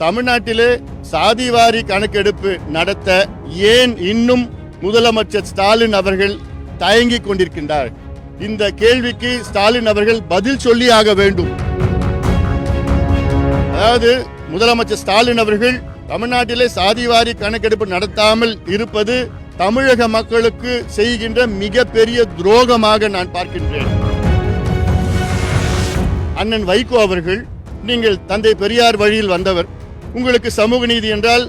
தமிழ்நாட்டிலே சாதிவாரி கணக்கெடுப்பு நடத்த ஏன் இன்னும் முதலமைச்சர் ஸ்டாலின் அவர்கள் தயங்கிக் கொண்டிருக்கின்றார்? இந்த கேள்விக்கு ஸ்டாலின் அவர்கள் பதில் சொல்லி ஆக வேண்டும். அதாவது முதலமைச்சர் ஸ்டாலின் அவர்கள் தமிழ்நாட்டிலே சாதிவாரி கணக்கெடுப்பு நடத்தாமல் இருப்பது தமிழக மக்களுக்கு செய்கின்ற மிகப்பெரிய துரோகமாக நான் பார்க்கின்றேன். அண்ணன் வைகோ அவர்கள் நீங்கள் தந்தை பெரியார் வழியில் வந்தவர் உங்களுக்கு சமூக நீதி என்றால்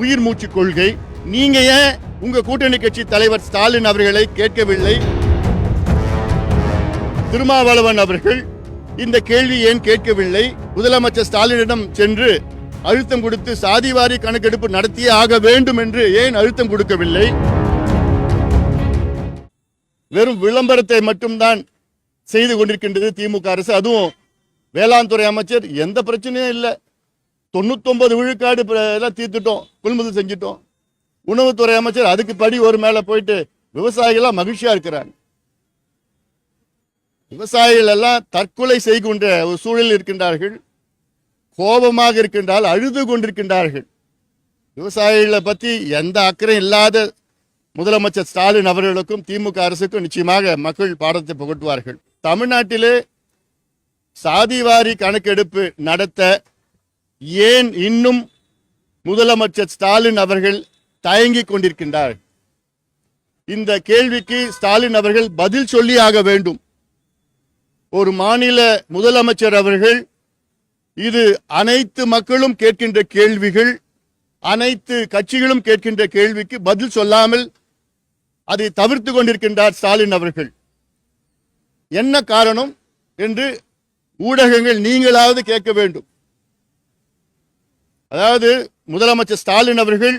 உயிர் மூச்சு கொள்கை. நீங்க ஏன் உங்க கூட்டணி கட்சி தலைவர் ஸ்டாலின் அவர்களை கேட்கவில்லை? திருமாவளவன் அவர்கள் இந்த கேள்வி ஏன் கேட்கவில்லை? முதலமைச்சர் ஸ்டாலினிடம் சென்று அழுத்தம் கொடுத்து சாதிவாரி கணக்கெடுப்பு நடத்தியே ஆக வேண்டும் என்று ஏன் அழுத்தம் கொடுக்கவில்லை? வெறும் விளம்பரத்தை மட்டும்தான் செய்து கொண்டிருக்கின்றது திமுக அரசு. அதுவும் வேளாண் துறை அமைச்சர் எந்த பிரச்சனையும் இல்லை. தொண்ணூத்தொன்பது விழுக்காடு எல்லாம் தீர்த்துட்டோம். கொள்முதல் செஞ்சிட்டோம். உணவுத்துறை அமைச்சர் அதுக்கு படி ஒரு மேலே போயிட்டு விவசாயிகள்லாம் மகிழ்ச்சியா இருக்கிறாங்க. விவசாயிகள் எல்லாம் தற்கொலை செய்கின்ற ஒரு சூழலில் இருக்கின்றார்கள். கோபமாக இருக்கின்றால் அழுது கொண்டிருக்கின்றார்கள். விவசாயிகளை பற்றி எந்த அக்கறையும் இல்லாத முதலமைச்சர் ஸ்டாலின் அவர்களுக்கும் திமுக அரசுக்கும் நிச்சயமாக மக்கள் பாடத்தை புகட்டுவார்கள். தமிழ்நாட்டிலே சாதிவாரி கணக்கெடுப்பு நடத்த ஏன் இன்னும் முதலமைச்சர் ஸ்டாலின் அவர்கள் தயங்கிக் கொண்டிருக்கின்றார்? இந்த கேள்விக்கு ஸ்டாலின் அவர்கள் பதில் சொல்லி ஆக வேண்டும். ஒரு மாநில முதலமைச்சர் அவர்கள் இது அனைத்து மக்களும் கேட்கின்ற கேள்விகள் அனைத்து கட்சிகளும் கேட்கின்ற கேள்விக்கு பதில் சொல்லாமல் அதை தவிர்த்து கொண்டிருக்கின்றார் ஸ்டாலின் அவர்கள். என்ன காரணம் என்று ஊடகங்கள் நீங்களாவது கேட்க வேண்டும். அதாவது முதலமைச்சர் ஸ்டாலின் அவர்கள்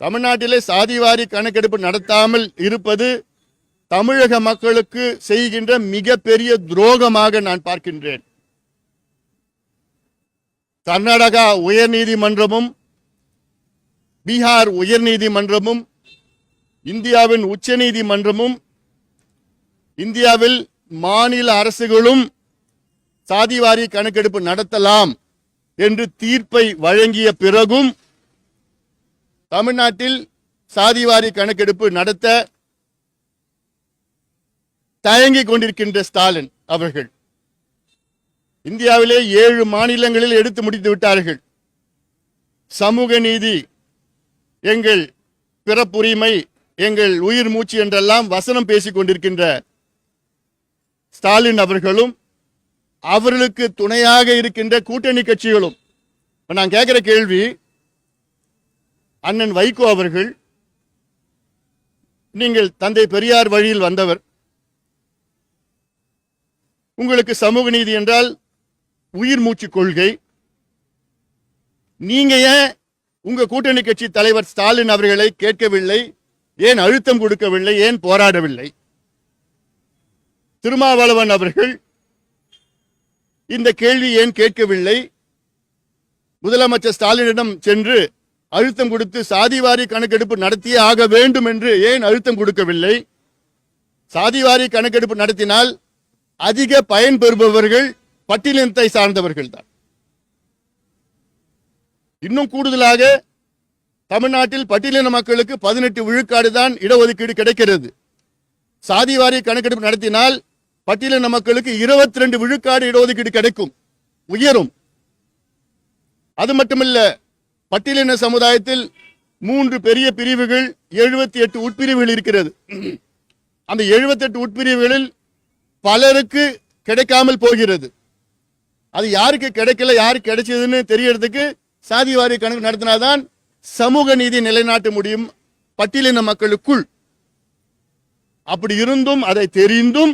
தமிழ்நாட்டிலே சாதிவாரி கணக்கெடுப்பு நடத்தாமல் இருப்பது தமிழக மக்களுக்கு செய்கின்ற மிகப்பெரிய துரோகமாக நான் பார்க்கின்றேன். கர்நாடகா உயர்நீதிமன்றமும் பீகார் உயர்நீதிமன்றமும் இந்தியாவின் உச்சநீதிமன்றமும் இந்தியாவில் மாநில அரசுகளும் சாதிவாரி கணக்கெடுப்பு நடத்தலாம். என்று தீர்ப்பை வழங்கிய பிறகும் தமிழ்நாட்டில் சாதிவாரி கணக்கெடுப்பு நடத்த தயங்கிக் கொண்டிருக்கின்ற ஸ்டாலின் அவர்கள். இந்தியாவிலே ஏழு மாநிலங்களில் எடுத்து முடித்து விட்டார்கள். சமூக நீதி எங்கள் பிறப்புரிமை எங்கள் உயிர் மூச்சு என்றெல்லாம் வசனம் பேசிக் கொண்டிருக்கின்ற ஸ்டாலின் அவர்களும் அவர்களுக்கு துணையாக இருக்கின்ற கூட்டணி கட்சிகளும் நான் கேட்கிற கேள்வி அண்ணன் வைகோ அவர்கள் நீங்கள் தந்தை பெரியார் வழியில் வந்தவர் உங்களுக்கு சமூக நீதி என்றால் உயிர் மூச்சு கொள்கை நீங்க ஏன் உங்க கூட்டணி கட்சி தலைவர் ஸ்டாலின் அவர்களை கேட்கவில்லை ஏன் அழுத்தம் கொடுக்கவில்லை ஏன் போராடவில்லை? திருமாவளவன் அவர்கள் இந்த கேள்வி ஏன் கேட்கவில்லை? முதலமைச்சர் ஸ்டாலினிடம் சென்று அழுத்தம் கொடுத்து சாதிவாரி கணக்கெடுப்பு நடத்தியே ஆக வேண்டும் என்று ஏன் அழுத்தம் கொடுக்கவில்லை? சாதிவாரி கணக்கெடுப்பு நடத்தினால் அதிக பயன் பெறுபவர்கள் பட்டியலினத்தை சார்ந்தவர்கள் தான் இன்னும் கூடுதலாக தமிழ்நாட்டில் பட்டியலின மக்களுக்கு பதினெட்டு விழுக்காடு தான் இடஒதுக்கீடு கிடைக்கிறது. சாதிவாரி கணக்கெடுப்பு நடத்தினால் பட்டியலின மக்களுக்கு இருபத்தி ரெண்டு விழுக்காடு இடஒதுக்கீடு கிடைக்கும். உயரும். அது மட்டுமல்ல பட்டியலின சமுதாயத்தில் மூன்று பெரிய பிரிவுகள் எழுபத்தி எட்டு உட்பிரிவுகள் இருக்கிறது. அந்த 78 உட்பிரிவுகளில் பலருக்கு கிடைக்காமல் போகிறது. அது யாருக்கு கிடைக்கல யாருக்கு கிடைச்சதுன்னு தெரியறதுக்கு சாதிவாரி கணக்கு நடத்தினாதான் சமூக நீதி நிலைநாட்ட முடியும் பட்டியலின மக்களுக்குள். அப்படி இருந்தும் அதை தெரிந்தும்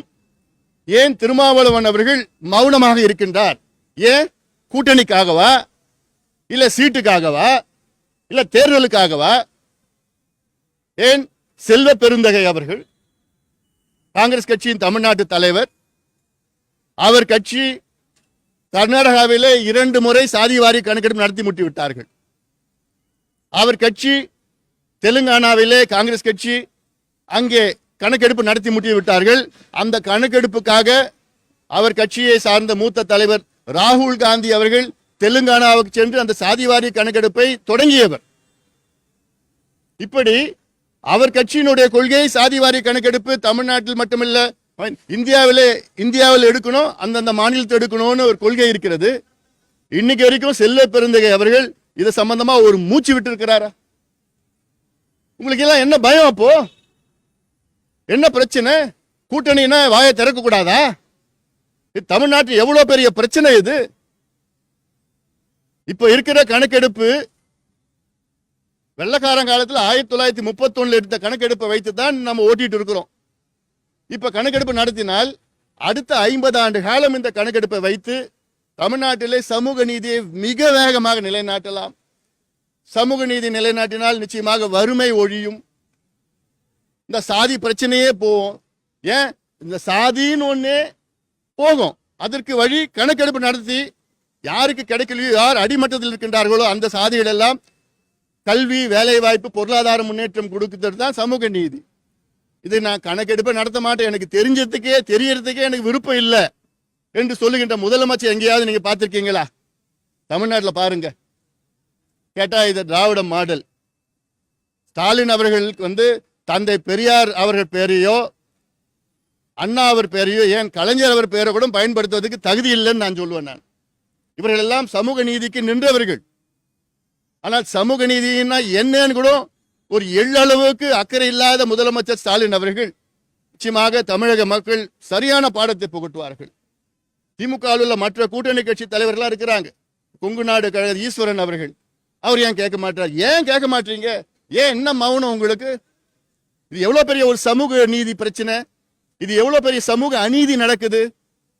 ஏன் திருமாவளவன் அவர்கள் மௌனமாக இருக்கின்றார்? ஏன்? கூட்டணிக்காகவா? இல்ல சீட்டுக்காகவா? இல்ல தேர்தலுக்காகவா? ஏன் செல்வ பெருந்தகை அவர்கள் காங்கிரஸ் கட்சியின் தமிழ்நாட்டு தலைவர் அவர் கட்சி கர்நாடகாவிலே இரண்டு முறை சாதிவாரி கணக்கெடுப்பு நடத்தி முட்டி விட்டார்கள் அவர் கட்சி தெலுங்கானாவிலே காங்கிரஸ் கட்சி அங்கே கணக்கெடுப்பு நடத்தி முட்டி விட்டார்கள். அந்த கணக்கெடுப்புக்காக அவர் கட்சியை சார்ந்த மூத்த தலைவர் ராகுல் காந்தி அவர்கள் தெலுங்கானாவுக்கு சென்று அந்த சாதிவாரி கணக்கெடுப்பை தொடங்கியவர். இப்படி அவர் கட்சியினுடைய கொள்கை சாதிவாரி கணக்கெடுப்பு தமிழ்நாட்டில் மட்டுமில்ல இந்தியாவிலே இந்தியாவில் எடுக்கணும் அந்தந்த மாநிலத்தை எடுக்கணும்னு ஒரு கொள்கை இருக்கிறது. இன்னைக்கு வரைக்கும் செல்ல பெருந்தகை அவர்கள் இது சம்பந்தமா ஒரு மூச்சு விட்டு இருக்கிறாரா உங்களுக்கு எல்லாம் என்ன பயம் அப்போ? என்ன பிரச்சனை? கூட்டணினா வாயை திறக்க கூடாதா? இது தமிழ்நாட்டில் எவ்வளவு பெரிய பிரச்சனை இது? இப்ப இருக்கிற கணக்கெடுப்பு வெள்ளக்காரன் காலத்துல ஆயிரத்தி தொள்ளாயிரத்தி முப்பத்தொன்னுல எடுத்த கணக்கெடுப்பை வைத்து தான் நம்ம ஓட்டிட்டு இருக்கிறோம். இப்ப கணக்கெடுப்பு நடத்தினால் அடுத்த ஐம்பது ஆண்டு காலம் இந்த கணக்கெடுப்பை வைத்து தமிழ்நாட்டிலே சமூக நீதியை மிக வேகமாக நிலைநாட்டலாம். சமூக நீதி நிலைநாட்டினால் நிச்சயமாக வறுமை ஒழியும். இந்த சாதி பிரச்சனையே போகும். ஏன்? இந்த சாதின்னு ஒன்னே போகும். அதற்கு வழி கணக்கெடுப்பு நடத்தி யாருக்கு கிடைக்கலையோ யார் அடிமட்டத்தில் இருக்கின்றார்களோ அந்த சாதிகள் எல்லாம் கல்வி வேலைவாய்ப்பு பொருளாதார முன்னேற்றம் கொடுக்கிறது தான் சமூக நீதி. இது நான் கணக்கெடுப்பை நடத்த மாட்டேன். எனக்கு தெரிஞ்சதுக்கே தெரியறதுக்கே எனக்கு விருப்பம் இல்லை என்று சொல்லுகின்ற முதலமைச்சர் எங்கேயாவது நீங்க பார்த்துருக்கீங்களா? தமிழ்நாட்டில் பாருங்க. கேட்டா இது திராவிட மாடல். ஸ்டாலின் அவர்களுக்கு வந்து தந்தை பெரியார் அவர்கள் பேரையோ அண்ணா அவர் பேரையோ ஏன் கலைஞர் அவர் பேரை கூட பயன்படுத்துவதற்கு தகுதி இல்லைன்னு நான் சொல்லுவேன் நான். இவர்கள் எல்லாம் சமூக நீதிக்கு நின்றவர்கள். ஆனால் சமூக நீதினா என்னன்னு கூட ஒரு எள்ளளவுக்கு அக்கறை இல்லாத முதலமைச்சர் ஸ்டாலின் அவர்கள் நிச்சயமாக தமிழக மக்கள் சரியான பாடத்தை புகட்டுவார்கள். திமுகவில் உள்ள மற்ற கூட்டணி கட்சி தலைவர்களாக இருக்கிறாங்க. கொங்கு நாடு கழக ஈஸ்வரன் அவர்கள். அவர் ஏன் கேட்க மாட்டார்? ஏன் கேட்க மாட்டீங்க? ஏன் என்ன மௌனம் உங்களுக்கு? இது எவ்வளோ பெரிய ஒரு சமூக நீதி பிரச்சனை? இது எவ்வளோ பெரிய சமூக அநீதி நடக்குது?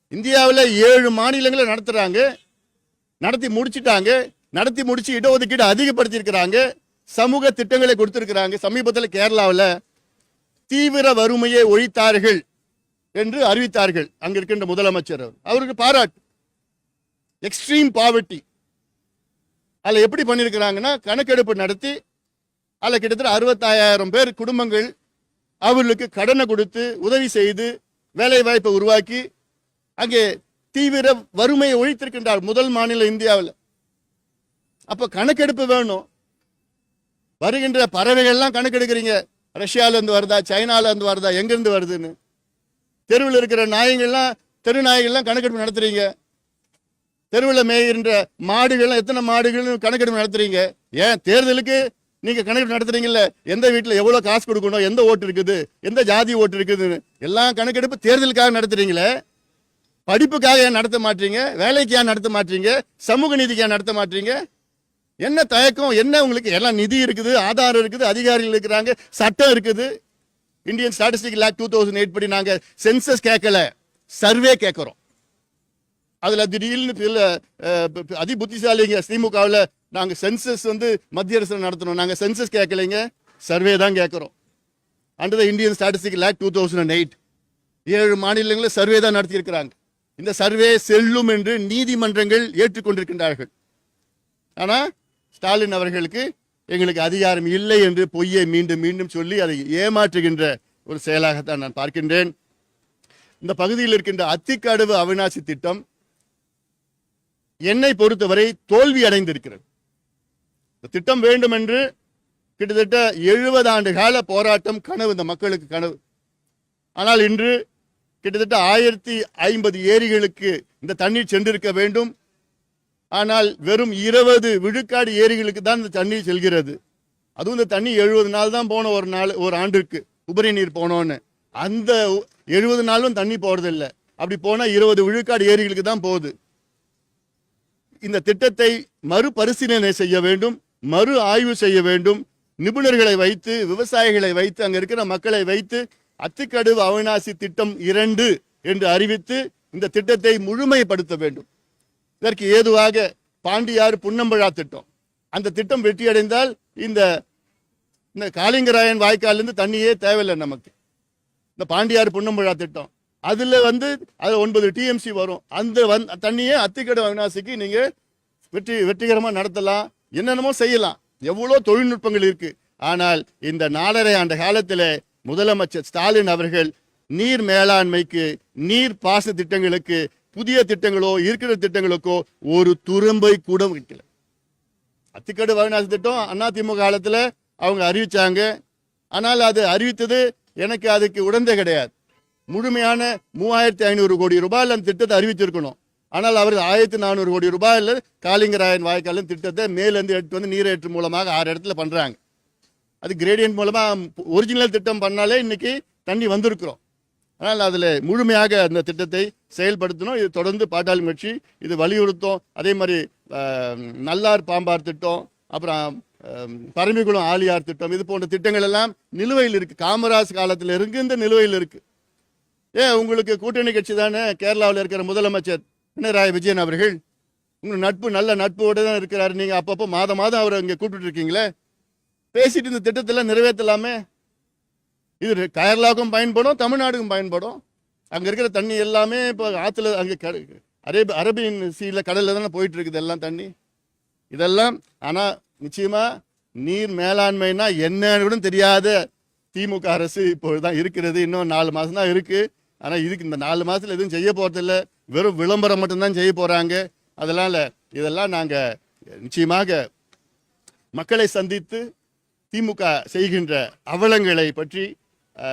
இந்தியாவில் ஏழு மாநிலங்களை நடத்துகிறாங்க நடத்தி முடிச்சிட்டாங்க. நடத்தி முடிச்சு இடஒதுக்கீடு அதிகப்படுத்தியிருக்கிறாங்க. சமூக திட்டங்களை கொடுத்துருக்கிறாங்க. சமீபத்தில் கேரளாவில் தீவிர வறுமையை ஒழித்தார்கள் என்று அறிவித்தார்கள். அங்கே இருக்கின்ற முதலமைச்சர் அவர். அவருக்கு பாராட்டு. எக்ஸ்ட்ரீம் பாவர்ட்டி அதில் எப்படி பண்ணியிருக்கிறாங்கன்னா கணக்கெடுப்பு நடத்தி அதில் கிட்டத்தட்ட அறுபத்தாயிரம் பேர் குடும்பங்கள் அவர்களுக்கு கடனை கொடுத்து உதவி செய்து வேலை வாய்ப்பை உருவாக்கி அங்கே தீவிர வறுமையை ஒழித்திருக்கின்றார் முதல் மாநிலம் இந்தியாவில். அப்போ கணக்கெடுப்பு வேணும். வருகின்ற பறவைகள்லாம் கணக்கெடுக்கிறீங்க. ரஷ்யால இருந்து வருதா சைனால இருந்து வருதா எங்கேருந்து வருதுன்னு. தெருவில் இருக்கிற நாய்கள்லாம் தெரு நாய்கள்லாம் கணக்கெடுப்பு நடத்துறீங்க. தெருவில் மேய்கின்ற மாடுகள்லாம் எத்தனை மாடுகள்னு கணக்கெடுப்பு நடத்துறீங்க? ஏன் தேர்தலுக்கு நீங்க கணக்கு நடத்துறீங்கல்ல எந்த வீட்டில் எவ்வளவு காசு கொடுக்கணும் எந்த ஓட்டு இருக்குது எந்த ஜாதி ஓட்டு இருக்குதுன்னு எல்லாம் கணக்கெடுப்பு தேர்தலுக்காக நடத்துறீங்களே? படிப்புக்காக ஏன் நடத்த மாட்டீங்க? வேலைக்கு ஏன் நடத்த மாட்டீங்க? சமூக நீதிக்கு ஏன் நடத்த மாட்டீங்க? என்ன தயக்கம் என்ன உங்களுக்கு? எல்லாம் நிதி இருக்குது ஆதாரம் இருக்குது அதிகாரிகள் இருக்கிறாங்க சட்டம் இருக்குது. இந்தியன் ஸ்டாட்டிஸ்டிக் லேக் டூ தௌசண்ட் எயிட் படி நாங்கள் சென்சஸ் கேட்கல சர்வே கேட்குறோம். அதில் திடீர்னு சில அதி புத்திசாலிங்க திமுகவில் நாங்கள் சென்சஸ் வந்து மத்திய அரசு நடத்தணும். நாங்கள் சென்சஸ் கேட்கலைங்க சர்வே தான் கேட்குறோம் அண்டர் த இந்தியன் ஸ்டாட்டிஸ்டிக் லேக் டூ தௌசண்ட் அண்ட் எயிட் ஏழு மாநிலங்களில் சர்வே தான் நடத்தியிருக்கிறாங்க. இந்த சர்வே செல்லும் என்று நீதிமன்றங்கள் ஏற்றுக்கொண்டிருக்கின்றார்கள். ஆனால் ஸ்டாலின் அவர்களுக்கு எங்களுக்கு அதிகாரம் இல்லை என்று பொய்யை மீண்டும் மீண்டும் சொல்லி அதை ஏமாற்றுகின்ற ஒரு செயலாகத்தான் நான் பார்க்கின்றேன். இந்த பகுதியில் இருக்கின்ற அத்திக்கடவு அவிநாசி திட்டம் என்னை பொறுத்தவரை தோல்வி அடைந்திருக்கிறது. இந்த திட்டம் வேண்டும் என்று கிட்டத்தட்ட எழுபது ஆண்டு கால போராட்டம் கனவு இந்த மக்களுக்கு கனவு. ஆனால் இன்று கிட்டத்தட்ட ஆயிரத்தி ஐம்பது ஏரிகளுக்கு இந்த தண்ணீர் சென்றிருக்க வேண்டும். ஆனால் வெறும் இருபது விழுக்காடு ஏரிகளுக்கு தான் இந்த தண்ணீர் செல்கிறது. அதுவும் இந்த தண்ணி எழுபது நாள் தான் போன ஒரு நாள் ஒரு ஆண்டுக்கு உபரி நீர் போனோன்னு. அந்த எழுபது நாளும் தண்ணி போகிறதில்ல அப்படி போனால் இருபது விழுக்காடு ஏரிகளுக்கு தான் போகுது. இந்த திட்டத்தை மறுபரிசீலனை செய்ய வேண்டும். மறு ஆய்வு செய்ய வேண்டும். நிபுணர்களை வைத்து விவசாயிகளை வைத்து அங்கே இருக்கிற மக்களை வைத்து அத்திக்கடுவு அவிநாசி திட்டம் இரண்டு என்று அறிவித்து இந்த திட்டத்தை முழுமைப்படுத்த வேண்டும். இதற்கு ஏதுவாக பாண்டியார் புன்னம்பழா திட்டம். அந்த திட்டம் வெற்றியடைந்தால் இந்த இந்த காளிங்கராயன் வாய்க்காலிருந்து தண்ணியே தேவையில்லை நமக்கு. இந்த பாண்டியார் புன்னம்பழா திட்டம். அதில் வந்து அது ஒன்பது டிஎம்சி வரும். அந்த வந் தண்ணியே அத்திக்கடை அவிநாசிக்கு நீங்கள் வெற்றி வெற்றிகரமாக நடத்தலாம். என்னென்னமோ செய்யலாம். எவ்வளோ தொழில்நுட்பங்கள் இருக்கு. ஆனால் இந்த நாலரை ஆண்டு காலத்தில் முதலமைச்சர் ஸ்டாலின் அவர்கள் நீர் மேலாண்மைக்கு நீர் பாச திட்டங்களுக்கு புதிய திட்டங்களோ இருக்கிற திட்டங்களுக்கோ ஒரு துரும்பை கூட வைக்கல. அத்திக்கடு வாரணாசி திட்டம் அதிமுக காலத்தில் அவங்க அறிவிச்சாங்க. ஆனால் அது அறிவித்தது எனக்கு அதுக்கு உடந்தே கிடையாது. முழுமையான மூவாயிரத்தி ஐநூறு கோடி ரூபாயில் அந்த திட்டத்தை அறிவிச்சிருக்கணும் ஆனால் அவர் ஆயிரத்தி நானூறு கோடி ரூபாயில் காளிங்கராயன் வாய்க்காலின் திட்டத்தை மேலேருந்து எடுத்து வந்து நீரேற்று மூலமாக ஆறு இடத்துல பண்ணுறாங்க அது கிரேடியன்ட் மூலமாக ஒரிஜினல் திட்டம் பண்ணாலே இன்றைக்கி தண்ணி வந்திருக்கிறோம். ஆனால் அதில் முழுமையாக அந்த திட்டத்தை செயல்படுத்தணும். இது தொடர்ந்து பாட்டாளி கட்சி இது வலியுறுத்தும் அதே மாதிரி நல்லார் பாம்பார் திட்டம் அப்புறம் பரமிகுளம் ஆலியார் திட்டம் இது போன்ற திட்டங்கள் எல்லாம் நிலுவையில் இருக்குது காமராஜ் காலத்தில் இருந்து இந்த நிலுவையில் இருக்குது ஏன் உங்களுக்கு கூட்டணி கட்சி தானே? கேரளாவில் இருக்கிற முதலமைச்சர் பினராயி விஜயன் அவர்கள் உங்க நட்பு நல்ல நட்போடு தான் இருக்கிறாரு. நீங்கள் அப்பப்போ மாதம் மாதம் அவரை இங்கே கூப்பிட்டு இருக்கீங்களே? பேசிட்டு இந்த திட்டத்தெல்லாம் நிறைவேற்றலாமே? இது கேரளாவுக்கும் பயன்படும் தமிழ்நாடுக்கும் பயன்படும். அங்கே இருக்கிற தண்ணி எல்லாமே இப்போ ஆற்றுல அங்கே க- அரேபி அரபியன் சீல கடலில் தானே போயிட்டு இருக்குது எல்லாம் தண்ணி. இதெல்லாம் ஆனால் நிச்சயமாக நீர் மேலாண்மைனா என்னன்னு கூட தெரியாத. திமுக அரசு இப்பொழுதுதான் இருக்கிறது. இன்னும் நாலு மாதம் தான் இருக்குது ஆனால் இதுக்கு இந்த நாலு மாதத்தில் எதுவும் செய்ய போகிறதில்ல வெறும் விளம்பரம் மட்டும்தான் செய்ய போகிறாங்க அதனால் இதெல்லாம் நாங்கள் நிச்சயமாக மக்களை சந்தித்து திமுக செய்கின்ற அவலங்களை பற்றி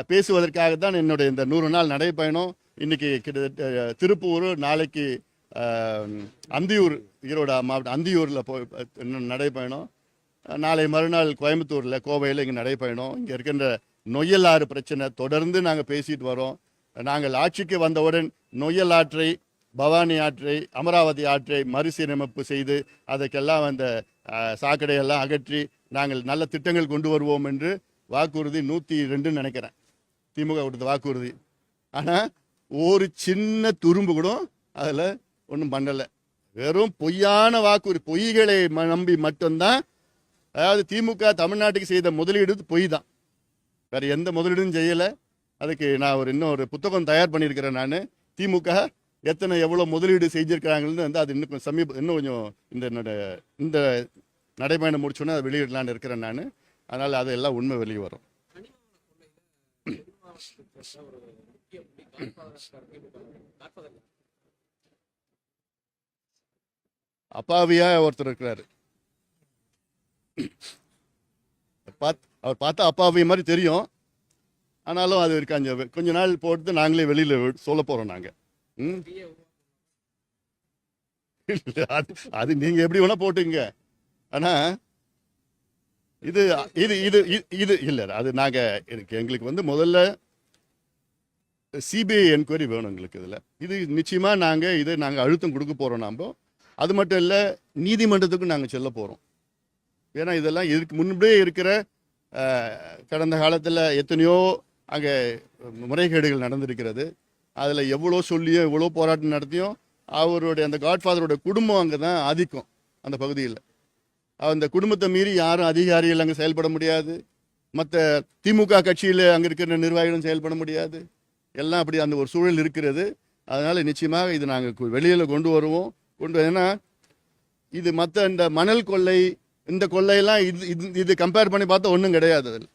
பேசுவதற்காக தான் என்னுடைய இந்த நூறு நாள் நடைப்பயணம் இன்றைக்கி கிட்டத்தட்ட திருப்பூர் நாளைக்கு அந்தியூர் ஈரோடு மாவட்டம் அந்தியூரில் போய் நடைப்பயணம் நாளை மறுநாள் கோயம்புத்தூரில் கோவையில் இங்கே நடைப்பயணம் இங்கே இருக்கின்ற நொய்யலாறு பிரச்சனை தொடர்ந்து நாங்கள் பேசிட்டு வரோம். நாங்கள் ஆட்சிக்கு வந்தவுடன் நொய்யல் ஆற்றை பவானி ஆற்றை அமராவதி ஆற்றை மறுசீரமைப்பு செய்து அதற்கெல்லாம் அந்த சாக்கடையெல்லாம் அகற்றி நாங்கள் நல்ல திட்டங்கள் கொண்டு வருவோம் என்று வாக்குறுதி நூற்றி ரெண்டுன்னு நினைக்கிறேன். திமுக கொடுத்த வாக்குறுதி. ஆனால் ஒரு சின்ன துரும்பு கூட அதில் ஒன்றும் பண்ணலை. வெறும் பொய்யான வாக்குறுதி பொய்களை ம- நம்பி மட்டும்தான் அதாவது திமுக தமிழ்நாட்டுக்கு செய்த முதலீடு பொய் தான் வேறு எந்த முதலீடும் செய்யலை. அதுக்கு நான் ஒரு இன்னும் ஒரு புத்தகம் தயார் பண்ணியிருக்கிறேன் நான். திமுக எத்தனை எவ்வளோ முதலீடு செஞ்சிருக்கிறாங்கன்னு வந்து அது இன்னும் கொஞ்சம் சமீப இன்னும் கொஞ்சம் இந்த என்னோட இந்த நடைபயணம் முடிச்சோன்னே அதை வெளியிடலான்னு இருக்கிறேன் நான். அதனால் அதெல்லாம் உண்மை வெளியே வரும். அப்பாவியா ஒருத்தர் இருக்கிறாரு. பாத் அவர் பார்த்தா அப்பாவி மாதிரி தெரியும். ஆனாலும் அது இருக்கு கொஞ்ச நாள் போட்டு நாங்களே வெளியில் சொல்ல போகிறோம் நாங்கள் அது அது நீங்க எப்படி வேணா போட்டுங்க ஆனா இது இது இது இது- இது இல்ல அது நாங்க எனக்கு எங்களுக்கு வந்து முதல்ல சிபிஐ என்கொயரி வேணும் எங்களுக்கு இதுல. இது நிச்சயமா நாங்க இதை நாங்க அழுத்தம் கொடுக்க போறோம் நாம. அது மட்டும் இல்ல நீதிமன்றத்துக்கும் நாங்க செல்ல போறோம். ஏன்னா இதெல்லாம் இதுக்கு முன்பே இருக்கிற கடந்த காலத்தில் எத்தனையோ அங்கே முறைகேடுகள் நடந்திருக்கிறது. அதில் எவ்வளோ சொல்லியோ எவ்வளோ போராட்டம் நடத்தியும் அவருடைய அந்த காட்ஃபாதரோட குடும்பம் அங்கே தான் ஆதிக்கம் அந்த பகுதியில். அந்த குடும்பத்தை மீறி யாரும் அதிகாரிகள் அங்கே செயல்பட முடியாது. மற்ற திமுக கட்சியில் அங்கே இருக்கிற நிர்வாகிகளும் செயல்பட முடியாது. எல்லாம் அப்படி அந்த ஒரு சூழல் இருக்கிறது. அதனால் நிச்சயமாக இது நாங்கள் வெளியில் கொண்டு வருவோம். கொண்டு ஏன்னா இது மற்ற இந்த மணல் கொள்ளை இந்த கொள்ளையெல்லாம் இது இது இது கம்பேர் பண்ணி பார்த்தா ஒன்றும் கிடையாது அதில்.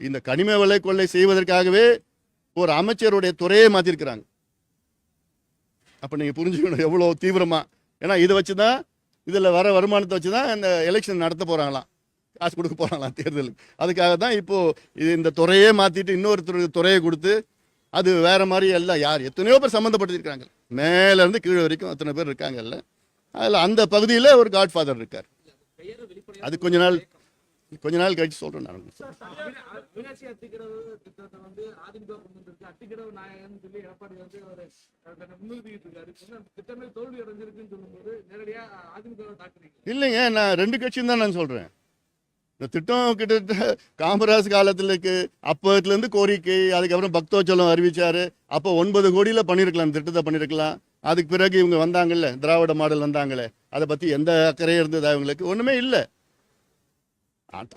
இந்த கனிம விலை கொள்ளை செய்வதற்காகவே ஒரு அமைச்சருடைய துறையே மாற்றிருக்கிறாங்க அப்போ நீங்கள் புரிஞ்சுக்கணும் எவ்வளோ தீவிரமாக ஏன்னா இதை வச்சு தான் இதில் வர வருமானத்தை வச்சு தான் இந்த எலெக்ஷன் நடத்த போகிறாங்களாம் காசு கொடுக்க போகிறாங்களாம் தேர்தலுக்கு. அதுக்காக தான் இப்போது இது இந்த துறையே மாற்றிட்டு இன்னொருத்தருக்கு துறையை கொடுத்து அது வேற மாதிரி எல்லாம் யார்? எத்தனையோ பேர் சம்மந்தப்பட்டிருக்கிறாங்க. மேலேருந்து கீழே வரைக்கும் அத்தனை பேர் இருக்காங்கல்ல. அதில் அந்த பகுதியில் ஒரு காட்ஃபாதர் இருக்கார். அது கொஞ்ச நாள் கொஞ்ச நாள் கழிச்சு சொல்கிறேன் நான் இல்லைங்க நான் ரெண்டு கட்சியும் தான் நான் சொல்கிறேன் இந்த திட்டம் கிட்டத்தட்ட காமராஜ் காலத்துலக்கு அப்போத்துலேருந்து கோரிக்கை அதுக்கப்புறம் பக்தோச்சலம் அறிவிச்சாரு. அப்போ ஒன்பது கோடியில் பண்ணியிருக்கலாம் திட்டத்தை பண்ணியிருக்கலாம் அதுக்கு பிறகு இவங்க வந்தாங்கல்ல திராவிட மாடல் வந்தாங்களே. அதை பற்றி எந்த அக்கறையும் இருந்தது அவங்களுக்கு ஒன்றுமே இல்லை.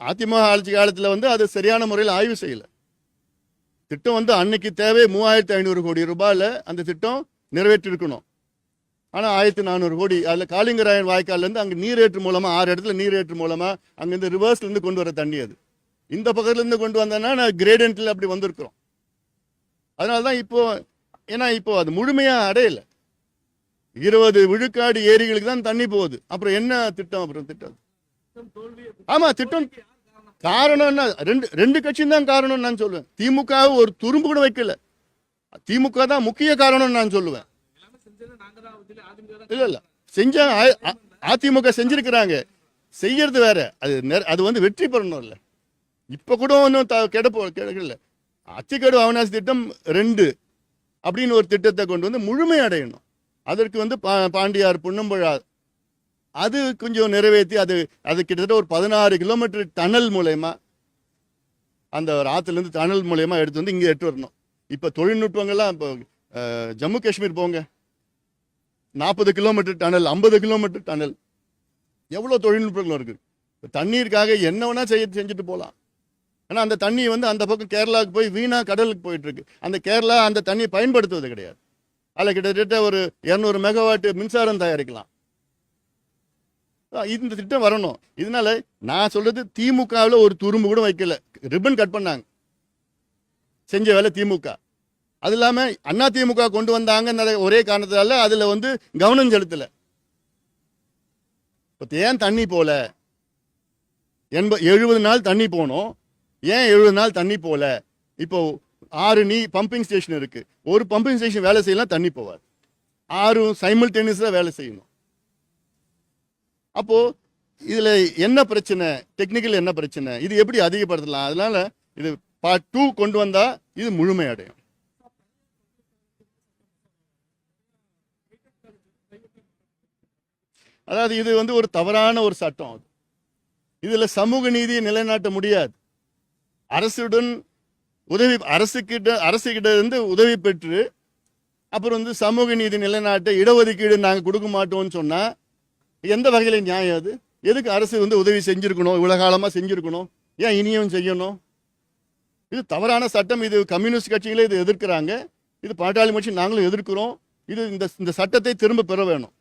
அதிமுக ஆட்சி காலத்தில் வந்து அது சரியான முறையில் ஆய்வு செய்யலை. திட்டம் வந்து அன்னைக்கு தேவை மூவாயிரத்தி ஐநூறு கோடி ரூபாயில் அந்த திட்டம் நிறைவேற்றிருக்கணும். ஆனால் ஆயிரத்தி நானூறு கோடி அதில் காளிங்கராயன் வாய்க்கால்லேருந்து அங்கே நீரேற்று மூலமாக ஆறு இடத்துல நீரேற்று மூலமாக அங்கேருந்து ரிவர்ஸ்லேருந்து கொண்டு வர தண்ணி அது. இந்த பக்கத்துலேருந்து கொண்டு வந்தேன்னா நான் கிரேடென்ட்டில் அப்படி வந்திருக்கிறோம். அதனால தான் இப்போ ஏன்னா இப்போ அது முழுமையாக அடையலை. இருபது விழுக்காடு ஏரிகளுக்கு தான் தண்ணி போகுது. அப்புறம் என்ன திட்டம் அப்புறம் திட்டம்? ஆமா திட்டம் காரணம்? என்ன ரெண்டு ரெண்டு கட்சியும் தான் காரணம் நான் சொல்லுவேன். திமுக ஒரு துரும்பு கூட வைக்கல. திமுக தான் முக்கிய காரணம் நான் சொல்லுவேன். இல்ல இல்ல. செஞ்ச அதிமுக செஞ்சிருக்கிறாங்க. செய்யறது வேற. அது அது வந்து வெற்றி பெறணும் இல்ல. இப்ப கூட ஒன்றும் கெடப்போ கிடைக்கல. அத்திக்கடு அவனாசி திட்டம் ரெண்டு அப்படின்னு ஒரு திட்டத்தை கொண்டு வந்து முழுமை அடையணும். அதற்கு வந்து பா- பாண்டியார் புன்னம்பழா அது கொஞ்சம் நிறைவேற்றி அது அது கிட்டத்தட்ட ஒரு பதினாறு கிலோமீட்டர் டனல் மூலயமா அந்த ஆற்றுலேருந்து டனல் மூலயமா எடுத்து வந்து இங்கே எடுத்து வரணும். இப்போ தொழில்நுட்பங்கள்லாம் இப்போ ஜம்மு காஷ்மீர் போங்க. நாற்பது கிலோமீட்டர் டனல் ஐம்பது கிலோமீட்டர் டனல் எவ்வளோ தொழில்நுட்பங்களும் இருக்குது இப்போ தண்ணீருக்காக என்ன வேணால் செய்ய செஞ்சுட்டு போகலாம் ஆனால் அந்த தண்ணி வந்து அந்த பக்கம் கேரளாவுக்கு போய் வீணாக கடலுக்கு போயிட்டுருக்கு. அந்த கேரளா அந்த தண்ணியை பயன்படுத்துவது கிடையாது. அதில் கிட்டத்தட்ட ஒரு இரநூறு மெகாவாட் மின்சாரம் தயாரிக்கலாம். இந்த திட்டம் வரணும். இதனால நான் சொல்றது திமுகவில் ஒரு துரும்பு கூட வைக்கல. ரிப்பன் கட் பண்ணாங்க. செஞ்ச வேலை திமுக. அது இல்லாமல் அண்ணா திமுக கொண்டு வந்தாங்க ஒரே காரணத்தால அதில் வந்து கவனம் செலுத்தல. இப்போ ஏன் தண்ணி போல? எண்ப எழுபது நாள் தண்ணி போனோம். ஏன் எழுபது நாள் தண்ணி போல? இப்போ ஆறு நீ பம்பிங் ஸ்டேஷன் இருக்கு. ஒரு பம்பிங் ஸ்டேஷன் வேலை செய்யலாம் தண்ணி போவாது. ஆறும் சைமில்டேனியஸாக வேலை செய்யணும். அப்போ இதுல என்ன பிரச்சனை? டெக்னிக்கல் என்ன பிரச்சனை? இது எப்படி அதிகப்படுத்தலாம்? அதனால இது பார்ட் டூ கொண்டு வந்தா இது முழுமை அடையும் அதாவது இது வந்து ஒரு தவறான ஒரு சட்டம் அது. இதுல சமூக நீதியை நிலைநாட்ட முடியாது. அரசுடன் உதவி அரசுக்கிட்ட அரசுகிட்ட இருந்து உதவி பெற்று அப்புறம் வந்து சமூக நீதி நிலைநாட்ட இடஒதுக்கீடு நாங்கள் கொடுக்க மாட்டோம்னு சொன்னால் எந்த வகையில் நியாயம் அது? எதுக்கு அரசு வந்து உதவி செஞ்சுருக்கணும்? இவ்வளோ காலமாக செஞ்சுருக்கணும்? ஏன் இனியும் செய்யணும்? இது தவறான சட்டம். இது கம்யூனிஸ்ட் கட்சிகளே இது எதிர்க்கிறாங்க. இது பாட்டாளி கட்சி நாங்களும் எதிர்க்கிறோம். இது இந்த இந்த சட்டத்தை திரும்ப பெற வேணும்.